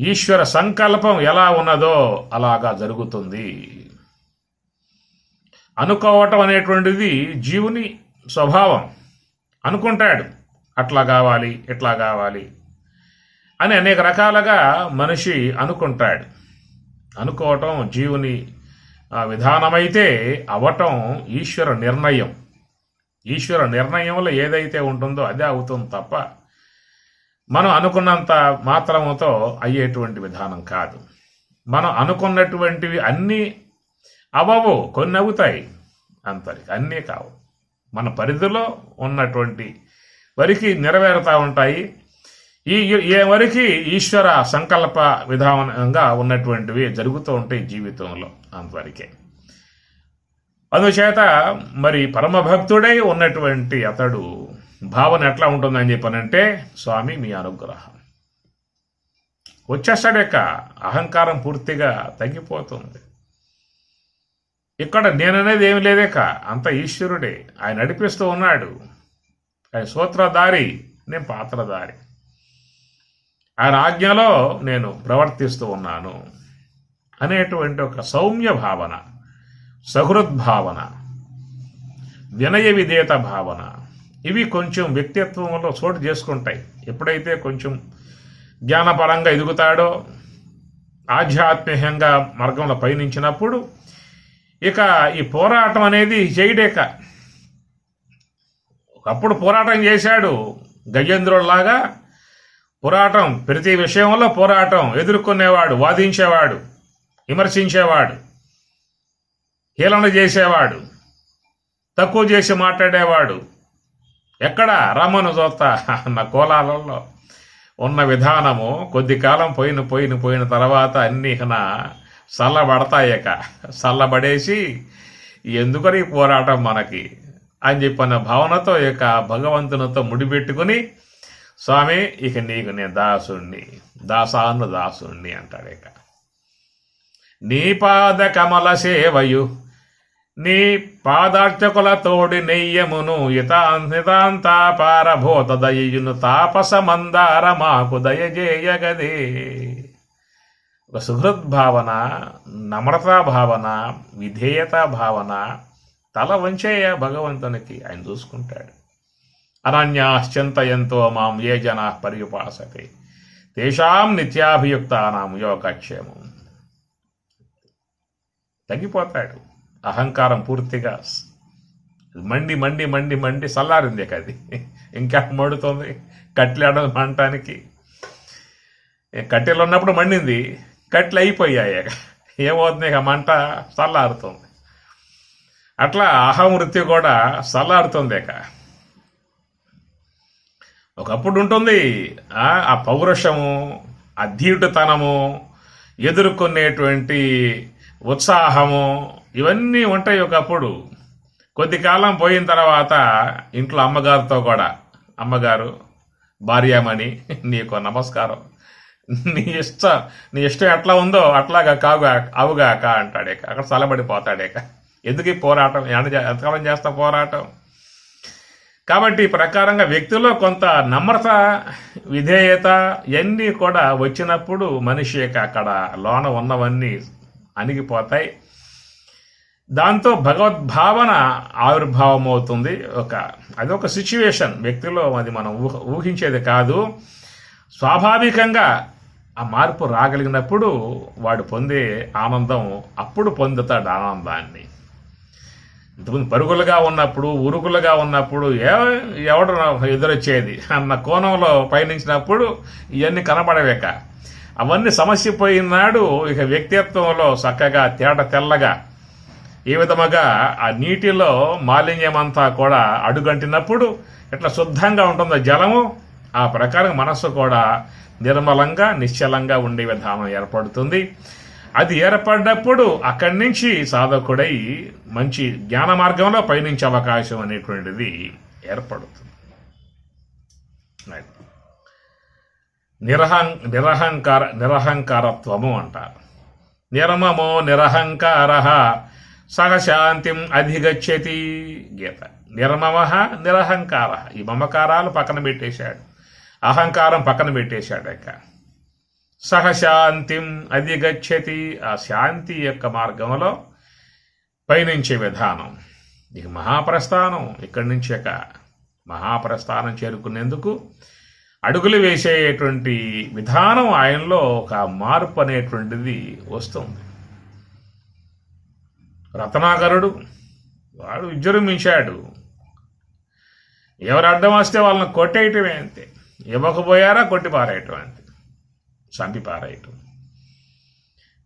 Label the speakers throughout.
Speaker 1: ఈశ్వర సంకల్పం ఎలా ఉన్నదో అలాగా జరుగుతుంది. అనుకోవటం అనేటువంటిది జీవుని స్వభావం. అనుకుంటాడు అట్లా కావాలి ఇట్లా కావాలి అని అనేక రకాలుగా మనిషి అనుకుంటాడు. అనుకోవటం జీవుని విధానమైతే అవటం ఈశ్వర నిర్ణయం. ఈశ్వర నిర్ణయంలో ఏదైతే ఉంటుందో అదే అవుతుంది తప్ప మనం అనుకున్నంత మాత్రముతో అయ్యేటువంటి విధానం కాదు. మనం అనుకున్నటువంటివి అన్నీ అవవు కొన్ని అవుతాయి. అంతరికి అన్నీ కావు. మన పరిధిలో ఉన్నటువంటి వరికి నెరవేరుతూ ఉంటాయి. ఈ ఏ వరకు ఈశ్వర సంకల్ప విధానంగా ఉన్నటువంటివి జరుగుతూ ఉంటాయి జీవితంలో అంతవరకే. అందుచేత మరి పరమభక్తుడై ఉన్నటువంటి అతడు భావన ఎట్లా ఉంటుందని చెప్పానంటే స్వామి మీ అనుగ్రహం. వచ్చేస్తాడేక అహంకారం పూర్తిగా తగ్గిపోతుంది. ఇక్కడ నేననేది ఏమి లేదేక అంత ఈశ్వరుడే ఆయన నడిపిస్తూ ఉన్నాడు. ఆయన సూత్రధారి నేను పాత్రధారి. ఆయన ఆజ్ఞలో నేను ప్రవర్తిస్తూ ఉన్నాను అనేటువంటి ఒక సౌమ్య భావన సహృద్భావన వినయ విధేయత భావన ఇవి కొంచెం వ్యక్తిత్వంలో చోటు చేసుకుంటాయి. ఎప్పుడైతే కొంచెం జ్ఞానపరంగా ఎదుగుతాడో ఆధ్యాత్మికంగా మార్గంలో పయనించినప్పుడు ఇక ఈ పోరాటం అనేది చేయడేక. ఒకప్పుడు పోరాటం చేశాడు గజేంద్రుడిలాగా. పోరాటం ప్రతి విషయంలో పోరాటం ఎదుర్కొనేవాడు వాదించేవాడు విమర్శించేవాడు హీలన చేసేవాడు తక్కువ చేసి మాట్లాడేవాడు ఎక్కడ? రమ్మను చూస్తా. అన్న కోలాలలో ఉన్న విధానము కొద్ది కాలం పోయిన పోయిన పోయిన తర్వాత అన్ని ఇకన చల్లబడతాయక చల్లబడేసి ఎందుకని పోరాటం మనకి? అని చెప్పిన భావనతో ఇక భగవంతునితో ముడిపెట్టుకుని స్వామి ఇక నీకు నేను దాసుణ్ణి. దాసాను దాసుణ్ణి అంటాడు ఇక. నీ పాద కమల సేవయు నీ పాదార్చకుల తోడి నెయ్యమును ఇతాంతా దయయును తాపస మందార మాకు దయజేయగదే ఒక సుహృద్భావన నమ్రతా భావన విధేయతా భావన తల వంచేయ భగవంతునికి ఆయన చూసుకుంటాడు. అనన్యాశ్చింతయంతో మాం ఏ జనా పర్యుపాసతే. తేషాం నిత్యాభియుక్తానాం యోగక్షేమం. తగ్గిపోతాడు. అహంకారం పూర్తిగా మండి మండి మండి మండి చల్లారింది అది. ఇంకా మండుతుంది. కట్టెలు మండటానికి. కట్టెలు ఉన్నప్పుడు మండింది. కట్టెలు అయిపోయాయి ఏమవుతుంది ఇక? మంట చల్లారుతుంది. అట్లా అహం వృత్తి కూడా చల్లారుతుంది ఇక. ఒకప్పుడు ఉంటుంది. ఆ ఆ పౌరుషము ఆ ధీటుతనము ఎదుర్కొనేటువంటి ఉత్సాహము ఇవన్నీ ఉంటాయి ఒకప్పుడు. కొద్ది కాలం పోయిన తర్వాత ఇంట్లో అమ్మగారితో కూడా అమ్మగారు భార్యామణి నీకు నమస్కారం. నీ ఇష్ట నీ ఇష్టం ఎట్లా ఉందో అట్లాగా కావుగా అవుగాక అంటాడేక అక్కడ చల్లబడిపోతాడేక ఎందుకు ఈ పోరాటం? ఎంతకాలం చేస్తా పోరాటం? కాబట్టి ఈ ప్రకారంగా వ్యక్తిలో కొంత నమ్రత విధేయత ఇవన్నీ కూడా వచ్చినప్పుడు మనిషి యొక్క అక్కడ లోన ఉన్నవన్నీ అణిగిపోతాయి. దాంతో భగవద్భావన ఆవిర్భావం అవుతుంది. ఒక అది ఒక సిచ్యువేషన్ వ్యక్తిలో అది మనం ఊహ ఊహించేది కాదు. స్వాభావికంగా ఆ మార్పు రాగలిగినప్పుడు వాడు పొందే ఆనందం అప్పుడు పొందుతాడు ఆనందాన్ని. ఇంతకుముందు పరుగులుగా ఉన్నప్పుడు ఉరుకులుగా ఉన్నప్పుడు ఏ ఎవడు ఎదురొచ్చేది అన్న కోణంలో పయనించినప్పుడు ఇవన్నీ కనబడవేక. అవన్నీ సమస్య పోయినాడు ఇక వ్యక్తిత్వంలో చక్కగా తేట తెల్లగా ఈ విధముగా ఆ నీటిలో మాలిన్యమంతా కూడా అడుగంటినప్పుడు ఎట్లా శుద్ధంగా ఉంటుందో జలము. ఆ ప్రకారం మనస్సు కూడా నిర్మలంగా నిశ్చలంగా ఉండే విధానం ఏర్పడుతుంది. అది ఏర్పడినప్పుడు అక్కడి నుంచి సాధకుడై మంచి జ్ఞాన మార్గంలో పయనించే అవకాశం అనేటువంటిది ఏర్పడుతుంది. నిరహం నిరహంకార నిరహంకారత్వము అంటారు. నిర్మమో నిరహంకార సహశాంతిం అధిగచ్చతి గీత. నిర్మమ నిరహంకార. ఈ మమకారాలు పక్కన పెట్టేశాడు. అహంకారం పక్కన పెట్టేశాడు ఇక. సహశాంతిం అధిగచ్చతి ఆ శాంతి యొక్క మార్గంలో పయనించే విధానం. ఇక మహాప్రస్థానం ఇక్కడి నుంచి ఒక మహాప్రస్థానం చేరుకునేందుకు అడుగులు వేసేటువంటి విధానం ఆయనలో ఒక మార్పు అనేటువంటిది వస్తుంది. రత్నాకరుడు వాడు విజృంభించాడు ఎవరు అడ్డం వస్తే వాళ్ళని కొట్టేయటమే అంతే. ఇవ్వకపోయారా కొట్టి పారేయటం అంతే. చంపి పారేయటం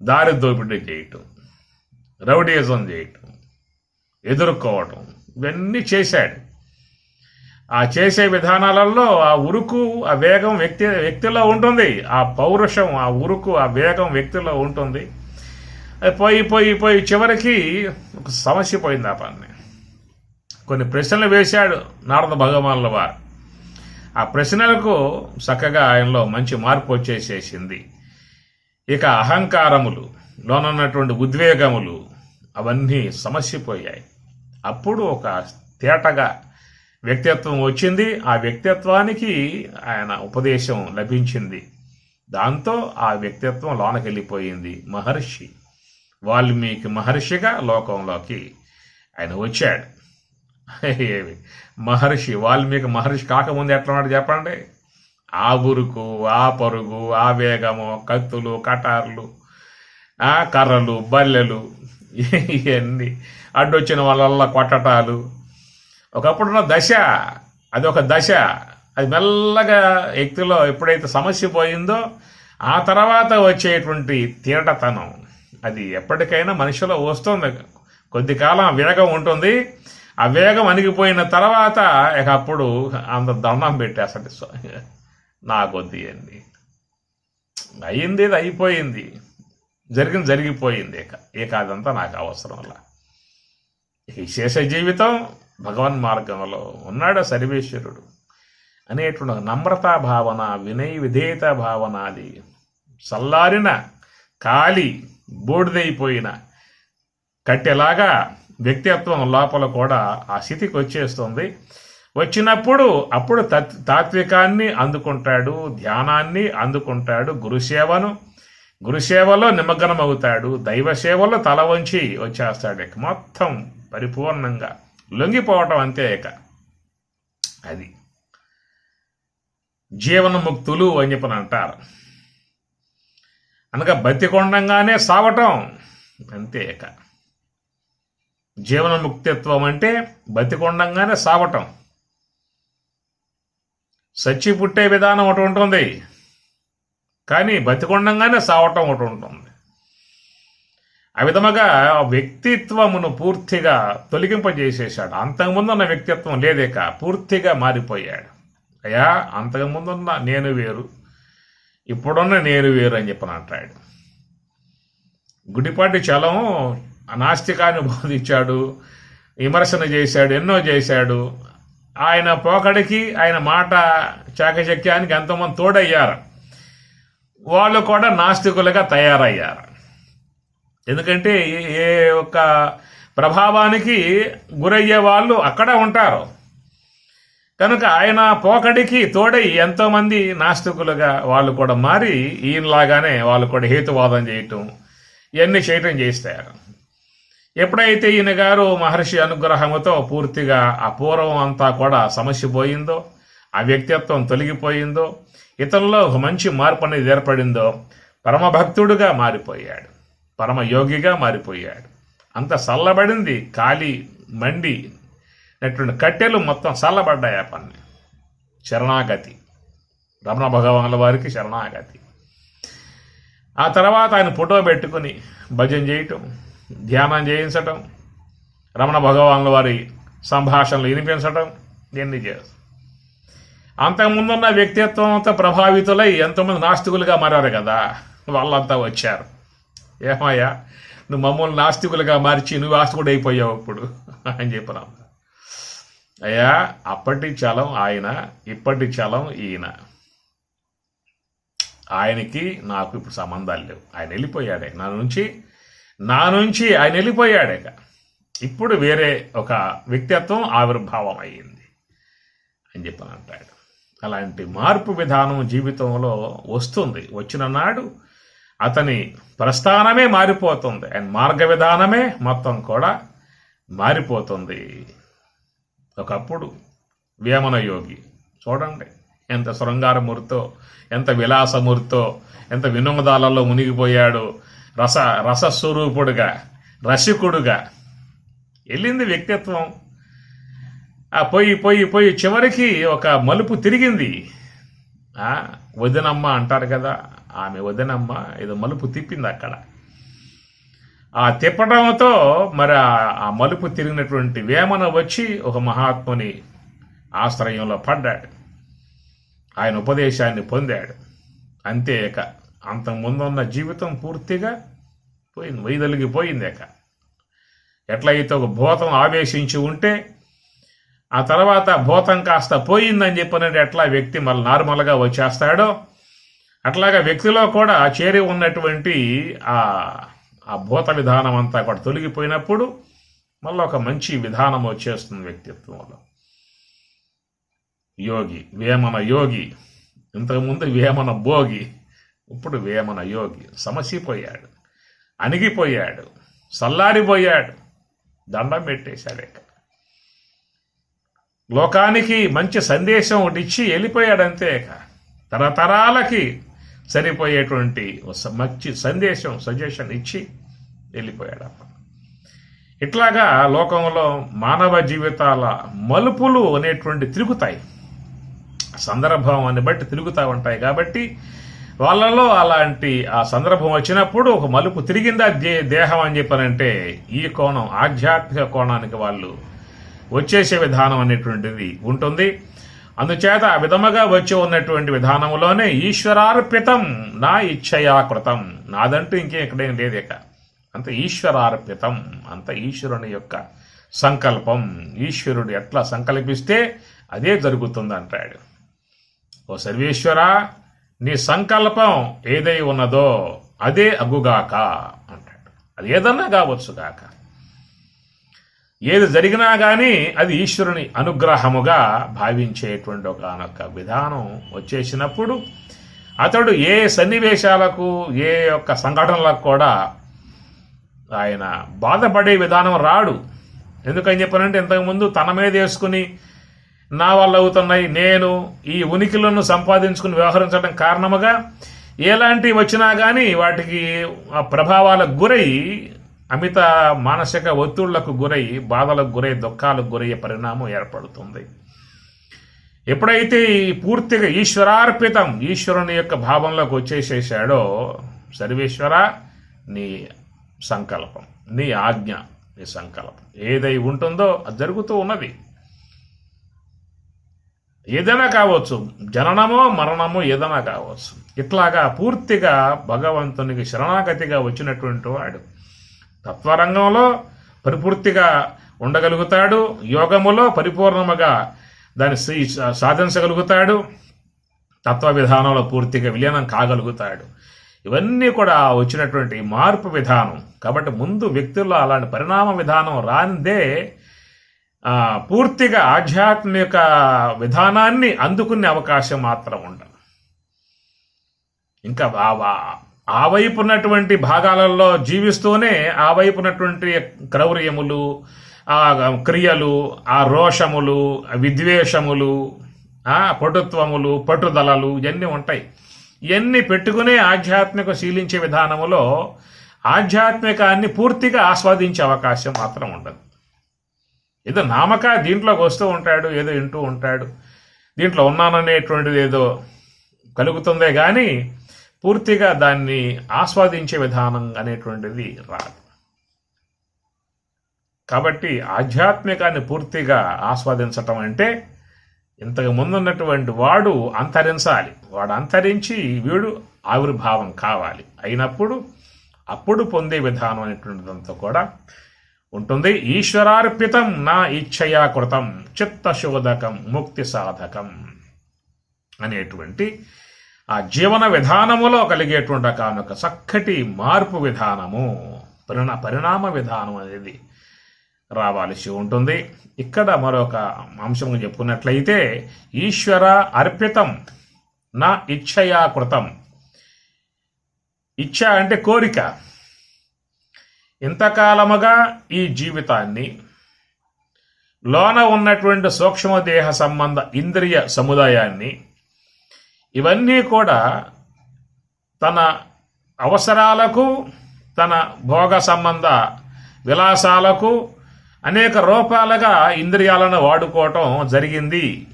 Speaker 1: దారి దోపిడీ చేయటం. రౌడీజం చేయటం. ఎదుర్కోవటం. ఇవన్నీ చేశాడు. ఆ చేసే విధానాలలో ఆ ఉరుకు ఆ వేగం వ్యక్తి వ్యక్తిలో ఉంటుంది. ఆ పౌరుషం ఆ ఉరుకు ఆ వేగం వ్యక్తిలో ఉంటుంది. పోయి పోయి పోయి. చివరికి ఒక సమస్య పోయింది ఆ పని. కొన్ని ప్రశ్నలు వేశాడు నారద భగవానుల వారు. ఆ ప్రశ్నలకు చక్కగా ఆయనలో మంచి మార్పు వచ్చేసేసింది. ఇక అహంకారములు లోనున్నటువంటి ఉద్వేగములు అవన్నీ సమస్యపోయాయి అప్పుడు ఒక తేటగా వ్యక్తిత్వం వచ్చింది. ఆ వ్యక్తిత్వానికి ఆయన ఉపదేశం లభించింది. దాంతో ఆ వ్యక్తిత్వం లోనకెళ్ళిపోయింది మహర్షి. వాల్మీకి మహర్షిగా లోకంలోకి ఆయన వచ్చాడు. మహర్షి వాల్మీకి మహర్షి కాకముందు ఎట్లా ఉన్నాడు చెప్పండి? ఆ ఉరుకు ఆ పరుగు ఆ వేగము కత్తులు కటార్లు ఆ కర్రలు బల్లెలు ఇవన్నీ అడ్డొచ్చిన వాళ్ళ కొట్టటాలు. ఒకప్పుడున్న దశ అది ఒక దశ. అది మెల్లగా వ్యక్తిలో ఎప్పుడైతే సమస్య పోయిందో ఆ తర్వాత వచ్చేటువంటి తీరటతనం అది ఎప్పటికైనా మనిషిలో వస్తుంది. కొద్ది కాలం ఆ వేగం ఉంటుంది. ఆ వేగం అణిగిపోయిన తర్వాత ఇక అప్పుడు అంత దండం పెట్టేసండి స్వామి. నా కొద్ది అండి అయింది ఇది అయిపోయింది. జరిగింది జరిగిపోయింది. ఇక ఇక అదంతా నాకు అవసరం అలా ఈ శేష జీవితం భగవన్ మార్గంలో ఉన్నాడు సర్వేశ్వరుడు. అనేటువంటి ఒక నమ్రతా భావన వినయ విధేయత భావన అది చల్లారిన కాలి బూడిదైపోయిన. కట్టెలాగా వ్యక్తిత్వం లోపల కూడా ఆ స్థితికి వచ్చేస్తుంది. వచ్చినప్పుడు అప్పుడు తత్- తాత్వికాన్ని అందుకుంటాడు ధ్యానాన్ని అందుకుంటాడు గురుసేవను గురుసేవలో నిమగ్నమవుతాడు దైవ సేవలో తల వంచి వచ్చేస్తాడు ఇక. మొత్తం పరిపూర్ణంగా లొంగిపోవటం అంతే ఇక. అది. జీవనముక్తులు అని చెప్పని అంటారు. అనగా బతికొండంగానే సావటం. అంతే ఇక. జీవనముక్తిత్వం అంటే బతికొండంగానే సావటం. సచ్చి పుట్టే విధానం ఒకటి ఉంటుంది. కానీ బతికొండంగానే సావటం ఒకటి ఉంటుంది. ఆ విధముగా వ్యక్తిత్వమును పూర్తిగా తొలగింపజేసేశాడు. అంతకుముందున్న వ్యక్తిత్వం లేదేక పూర్తిగా మారిపోయాడు. అయ్యా అంతకుముందున్న నేను వేరు. ఇప్పుడున్న నేను వేరు అని చెప్పి అంటాడు. గుడిపాటి చలం నాస్తికాన్ని బోధించాడు విమర్శన చేశాడు ఎన్నో చేశాడు. ఆయన పోకడికి ఆయన మాట చాకచక్యానికి ఎంతోమంది తోడయ్యారు. వాళ్ళు కూడా నాస్తికులుగా తయారయ్యారు. ఎందుకంటే ఏ- ఏ ఒక్క ప్రభావానికి గురయ్యే వాళ్ళు అక్కడ ఉంటారు. కనుక ఆయన పోకడికి తోడై ఎంతోమంది నాస్తికులుగా వాళ్ళు కూడా మారి ఈయనలాగానే వాళ్ళు కూడా హేతువాదం చేయటం ఇవన్నీ చేయటం చేస్తారు. ఎప్పుడైతే ఈయన గారు మహర్షి అనుగ్రహంతో పూర్తిగా అపూర్వం అంతా కూడా సమస్య పోయిందో ఆ వ్యక్తిత్వం తొలగిపోయిందో ఇతరుల్లో ఒక మంచి మార్పు అనేది ఏర్పడిందో పరమభక్తుడుగా మారిపోయాడు పరమ యోగిగా మారిపోయాడు. అంత చల్లబడింది కాలి మండి అటువంటి కట్టెలు మొత్తం చల్లబడ్డాయి ఆ పని శరణాగతి. రమణ భగవానుల వారికి శరణాగతి. ఆ తర్వాత ఆయన ఫోటో పెట్టుకుని భజన చేయటం ధ్యానం చేయించటం రమణ భగవానుల వారి సంభాషణలు వినిపించటం ఇవన్నీ చేస్తాం అంతకుముందున్న వ్యక్తిత్వంతో ప్రభావితులై ఎంతోమంది నాస్తికులుగా మారారు కదా. వాళ్ళంతా వచ్చారు. ఏమయ్యా నువ్వు మమ్మల్ని నాస్తికులుగా మార్చి నువ్వు ఆస్తికుడు అయిపోయావు ఇప్పుడు అని చెప్పినాం అయ్యా అప్పటి చలం ఆయన ఇప్పటి చలం ఈయన. ఆయనకి నాకు ఇప్పుడు సంబంధాలు లేవు. ఆయన వెళ్ళిపోయాడే. నా నుంచి నా నుంచి ఆయన వెళ్ళిపోయాడేక. ఇప్పుడు వేరే ఒక వ్యక్తిత్వం ఆవిర్భావం అయ్యింది అని చెప్పని అంటాడు. అలాంటి మార్పు విధానం జీవితంలో వస్తుంది. వచ్చిన నాడు అతని ప్రస్థానమే మారిపోతుంది. అండ్ మార్గ విధానమే మొత్తం కూడా మారిపోతుంది. ఒకప్పుడు వేమన యోగి. చూడండి ఎంత శృంగారమూర్తో ఎంత విలాసమూర్తో ఎంత వినోదాలలో మునిగిపోయాడు. రస రసస్వరూపుడుగా రసికుడుగా. వెళ్ళింది వ్యక్తిత్వం. ఆ పోయి పోయి పోయి చివరికి ఒక మలుపు తిరిగింది. వదినమ్మ అంటారు కదా ఆమె వదినమ్మ ఏదో మలుపు తిప్పింది అక్కడ. ఆ తిప్పడంతో మరి ఆ- మలుపు తిరిగినటువంటి వేమన వచ్చి ఒక మహాత్ముని ఆశ్రయంలో పడ్డాడు. ఆయన ఉపదేశాన్ని పొందాడు. అంతే ఇక. అంతకుముందున్న జీవితం పూర్తిగా పోయింది. వైదొలిగిపోయింది ఇక. ఎట్లయితే ఒక భూతం ఆవేశించి ఉంటే ఆ తర్వాత భూతం కాస్త పోయిందని చెప్పినట్టు ఎట్లా వ్యక్తి మళ్ళీ నార్మల్గా వచ్చేస్తాడో అట్లాగా వ్యక్తిలో కూడా చేరి ఉన్నటువంటి ఆ ఆ భూత విధానం అంతా కూడా తొలగిపోయినప్పుడు మళ్ళీ ఒక మంచి విధానం వచ్చేస్తుంది వ్యక్తిత్వంలో. యోగి వేమన యోగి ఇంతకుముందు వేమన భోగి ఇప్పుడు వేమన యోగి. సమసిపోయాడు అణిగిపోయాడు సల్లారిపోయాడు దండం పెట్టేశాడు ఇక లోకానికి మంచి సందేశం ఒకటి ఇచ్చి వెళ్ళిపోయాడు అంతే ఇక. తరతరాలకి సరిపోయేటువంటి మంచి సందేశం సజెషన్ ఇచ్చి వెళ్ళిపోయాడు ఇట్లాగా లోకంలో మానవ జీవితాల మలుపులు అనేటువంటి తిరుగుతాయి. సందర్భాన్ని బట్టి తిరుగుతూ ఉంటాయి కాబట్టి వాళ్ళలో అలాంటి ఆ సందర్భం వచ్చినప్పుడు ఒక మలుపు తిరిగిందా దే దేహం అని చెప్పనంటే ఈ కోణం ఆధ్యాత్మిక కోణానికి వాళ్ళు వచ్చేసే విధానం అనేటువంటిది ఉంటుంది. అందుచేత ఆ విధముగా వచ్చి ఉన్నటువంటి విధానంలోనే ఈశ్వరార్పితం నా ఇచ్చయా కృతం నాదంటూ ఇంకే ఎక్కడేం లేదు ఇక. అంత ఈశ్వరార్పితం అంత ఈశ్వరుని యొక్క సంకల్పం. ఈశ్వరుడు ఎట్లా సంకల్పిస్తే అదే జరుగుతుంది అంటాడు ఓ సర్వేశ్వర నీ సంకల్పం ఏదై ఉన్నదో అదే అగుగాక అంటాడు. అది ఏదన్నా కావచ్చుగాక. ఏది జరిగినా కానీ అది ఈశ్వరుని అనుగ్రహముగా భావించేటువంటి ఒకనొక విధానం వచ్చేసినప్పుడు అతడు ఏ సన్నివేశాలకు ఏ యొక్క సంఘటనలకు కూడా ఆయన బాధపడే విధానం రాడు. ఎందుకని చెప్పానంటే ఇంతకుముందు తన మీద వేసుకుని నా వల్ల అవుతున్నాయి నేను ఈ ఉనికిలను సంపాదించుకుని వ్యవహరించడం కారణముగా ఎలాంటివి వచ్చినా కానీ వాటికి ఆ ప్రభావాలకు గురై అమిత మానసిక ఒత్తిళ్ళకు గురై బాధలకు గురై దుఃఖాలకు గురయ్యే పరిణామం ఏర్పడుతుంది. ఎప్పుడైతే ఈ పూర్తిగా ఈశ్వరార్పితం ఈశ్వరుని యొక్క భావంలోకి వచ్చేసేసాడో సర్వేశ్వర నీ సంకల్పం నీ ఆజ్ఞ నీ సంకల్పం. ఏదై ఉంటుందో అది జరుగుతూ ఉన్నది. ఏదైనా కావచ్చు జననమో మరణమో ఏదైనా కావచ్చు. ఇట్లాగా పూర్తిగా భగవంతునికి శరణాగతిగా వచ్చినటువంటి వాడు. తత్వరంగంలో పరిపూర్తిగా ఉండగలుగుతాడు. యోగములో పరిపూర్ణముగా దాన్ని సాధించగలుగుతాడు. తత్వ విధానంలో పూర్తిగా విలీనం కాగలుగుతాడు. ఇవన్నీ కూడా వచ్చినటువంటి మార్పు విధానం. కాబట్టి ముందు వ్యక్తుల్లో అలాంటి పరిణామ విధానం రానిదే పూర్తిగా ఆధ్యాత్మిక విధానాన్ని అందుకునే అవకాశం మాత్రం ఉండదు. ఇంకా ఆ- వైపు ఉన్నటువంటి భాగాలలో జీవిస్తూనే ఆ వైపు ఉన్నటువంటి క్రౌర్యములు ఆ క్రియలు ఆ రోషములు విద్వేషములు ఆ పటుత్వములు పట్టుదలలు ఇవన్నీ ఉంటాయి. ఇవన్నీ పెట్టుకునే ఆధ్యాత్మిక శీలించే విధానములో ఆధ్యాత్మికాన్ని పూర్తిగా ఆస్వాదించే అవకాశం మాత్రం ఉండదు. ఏదో నామక దీంట్లోకి వస్తూ ఉంటాడు ఏదో వింటూ ఉంటాడు. దీంట్లో ఉన్నాననేటువంటిది ఏదో కలుగుతుందే కానీ పూర్తిగా దాన్ని ఆస్వాదించే విధానం అనేటువంటిది రాదు. కాబట్టి ఆధ్యాత్మికాన్ని పూర్తిగా ఆస్వాదించటం అంటే ఇంతకు ముందున్నటువంటి వాడు అంతరించాలి. వాడు అంతరించి వీడు ఆవిర్భావం కావాలి. అయినప్పుడు అప్పుడు పొందే విధానం అనేటువంటిదంతా కూడా ఉంటుంది. ఈశ్వరార్పితం నా ఇచ్ఛయా కృతం చిత్తశోధకం ముక్తి సాధకం అనేటువంటి ఆ జీవన విధానములో కలిగేటువంటి ఒక చక్కటి మార్పు విధానము పరిణా పరిణామ విధానం అనేది రావాల్సి ఉంటుంది. ఇక్కడ మరొక అంశం చెప్పుకున్నట్లయితే ఈశ్వర అర్పితం నా ఇచ్ఛయా కృతం. ఇచ్ఛ అంటే కోరిక. ఇంతకాలముగా ఈ జీవితాన్ని లోన ఉన్నటువంటి సూక్ష్మదేహ సంబంధ ఇంద్రియ సముదాయాన్ని ఇవన్నీ కూడా తన అవసరాలకు తన భోగ సంబంధ విలాసాలకు అనేక రూపాలుగా ఇంద్రియాలను వాడుకోవటం జరిగింది.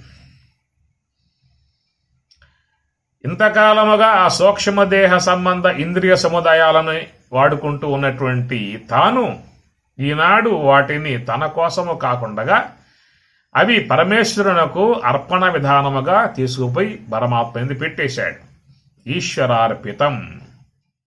Speaker 1: ఇంతకాలముగా ఆ సూక్ష్మదేహ సంబంధ ఇంద్రియ సముదాయాలను వాడుకుంటూ ఉన్నటువంటి తాను ఈనాడు వాటిని తన కోసము కాకుండా అవి పరమేశ్వరునకు అర్పణ విధానముగా తీసుకుపోయి పరమాత్మని పెట్టేశాడు. ఈశ్వరార్పితం.